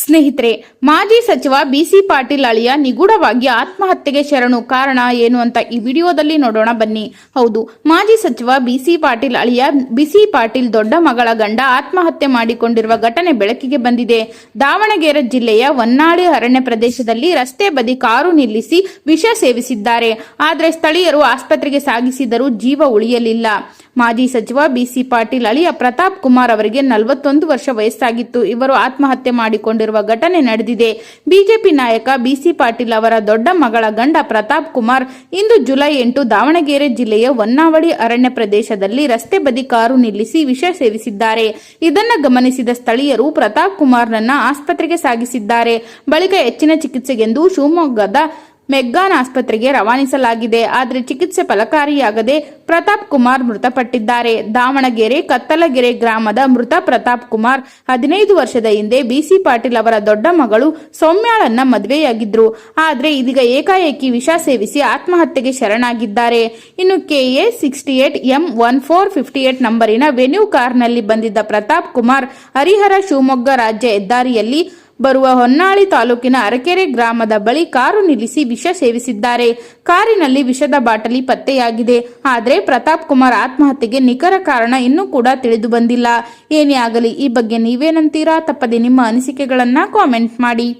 ಸ್ನೇಹಿತರೆ, ಮಾಜಿ ಸಚಿವ ಬಿಸಿ ಪಾಟೀಲ್ ಅಳಿಯ ನಿಗೂಢವಾಗಿ ಆತ್ಮಹತ್ಯೆಗೆ ಶರಣು ಕಾರಣ ಏನು ಅಂತ ಈ ವಿಡಿಯೋದಲ್ಲಿ ನೋಡೋಣ ಬನ್ನಿ. ಹೌದು, ಮಾಜಿ ಸಚಿವ ಬಿಸಿ ಪಾಟೀಲ್ ಅಳಿಯ ಬಿಸಿ ಪಾಟೀಲ್ ದೊಡ್ಡ ಮಗಳ ಗಂಡ ಆತ್ಮಹತ್ಯೆ ಮಾಡಿಕೊಂಡಿರುವ ಘಟನೆ ಬೆಳಕಿಗೆ ಬಂದಿದೆ. ದಾವಣಗೆರೆ ಜಿಲ್ಲೆಯ ಹೊನ್ನಾಳಿ ಅರಣ್ಯ ಪ್ರದೇಶದಲ್ಲಿ ರಸ್ತೆ ಬದಿ ಕಾರು ನಿಲ್ಲಿಸಿ ವಿಷ ಸೇವಿಸಿದ್ದಾರೆ. ಆದರೆ ಸ್ಥಳೀಯರು ಆಸ್ಪತ್ರೆಗೆ ಸಾಗಿಸಿದರೂ ಜೀವ ಉಳಿಯಲಿಲ್ಲ. ಮಾಜಿ ಸಚಿವ ಬಿಸಿ ಪಾಟೀಲ್ ಅಳಿಯ ಪ್ರತಾಪ್ ಕುಮಾರ್ ಅವರಿಗೆ ನಲವತ್ತೊಂದು ವರ್ಷ ವಯಸ್ಸಾಗಿತ್ತು. ಇವರು ಆತ್ಮಹತ್ಯೆ ಮಾಡಿಕೊಂಡಿರುವ ಘಟನೆ ನಡೆದಿದೆ. ಬಿಜೆಪಿ ನಾಯಕ ಬಿಸಿ ಪಾಟೀಲ್ ಅವರ ದೊಡ್ಡ ಮಗಳ ಗಂಡ ಪ್ರತಾಪ್ ಕುಮಾರ್ ಇಂದು ಜುಲೈ ಎಂಟು ದಾವಣಗೆರೆ ಜಿಲ್ಲೆಯ ಹೊನ್ನಾವಳಿ ಅರಣ್ಯ ಪ್ರದೇಶದಲ್ಲಿ ರಸ್ತೆ ಬದಿ ಕಾರು ನಿಲ್ಲಿಸಿ ವಿಷ ಸೇವಿಸಿದ್ದಾರೆ. ಇದನ್ನು ಗಮನಿಸಿದ ಸ್ಥಳೀಯರು ಪ್ರತಾಪ್ ಕುಮಾರ್ನನ್ನ ಆಸ್ಪತ್ರೆಗೆ ಸಾಗಿಸಿದ್ದಾರೆ. ಬಳಿಕ ಹೆಚ್ಚಿನ ಚಿಕಿತ್ಸೆಗೆಂದು ಶಿವಮೊಗ್ಗದ ಮೆಗ್ಗಾನ್ ಆಸ್ಪತ್ರೆಗೆ ರವಾನಿಸಲಾಗಿದೆ. ಆದರೆ ಚಿಕಿತ್ಸೆ ಫಲಕಾರಿಯಾಗದೆ ಪ್ರತಾಪ್ ಕುಮಾರ್ ಮೃತಪಟ್ಟಿದ್ದಾರೆ. ದಾವಣಗೆರೆ, ಕತ್ತಲಗೆರೆ ಗ್ರಾಮದ ಮೃತ ಪ್ರತಾಪ್ ಕುಮಾರ್ ಹದಿನೈದು ವರ್ಷದ ಹಿಂದೆ ಬಿಸಿ ಪಾಟೀಲ್ ಅವರ ದೊಡ್ಡ ಮಗಳು ಸೌಮ್ಯಾಳನ್ನ ಮದುವೆಯಾಗಿದ್ರು. ಆದರೆ ಇದೀಗ ಏಕಾಏಕಿ ವಿಷ ಸೇವಿಸಿ ಆತ್ಮಹತ್ಯೆಗೆ ಶರಣಾಗಿದ್ದಾರೆ. ಇನ್ನು KA sixty eight, M one four fifty eight ನಂಬರಿನ Venue ಕಾರ್ನಲ್ಲಿ ಬಂದಿದ್ದ ಪ್ರತಾಪ್ ಕುಮಾರ್ ಹರಿಹರ ಶಿವಮೊಗ್ಗ ರಾಜ್ಯ ಹೆದ್ದಾರಿಯಲ್ಲಿ ಬರುವ ಹೊನ್ನಾಳಿ ತಾಲೂಕಿನ ಅರಕೆರೆ ಗ್ರಾಮದ ಬಳಿ ಕಾರು ನಿಲ್ಲಿಸಿ ವಿಷ ಸೇವಿಸಿದ್ದಾರೆ. ಕಾರಿನಲ್ಲಿ ವಿಷದ ಬಾಟಲಿ ಪತ್ತೆಯಾಗಿದೆ. ಆದರೆ ಪ್ರತಾಪ್ ಕುಮಾರ್ ಆತ್ಮಹತ್ಯೆಗೆ ನಿಖರ ಕಾರಣ ಇನ್ನೂ ಕೂಡ ತಿಳಿದು ಬಂದಿಲ್ಲ. ಏನೇ ಆಗಲಿ, ಈ ಬಗ್ಗೆ ನೀವೇನಂತೀರಾ? ತಪ್ಪದೆ ನಿಮ್ಮ ಅನಿಸಿಕೆಗಳನ್ನ ಕಾಮೆಂಟ್ ಮಾಡಿ.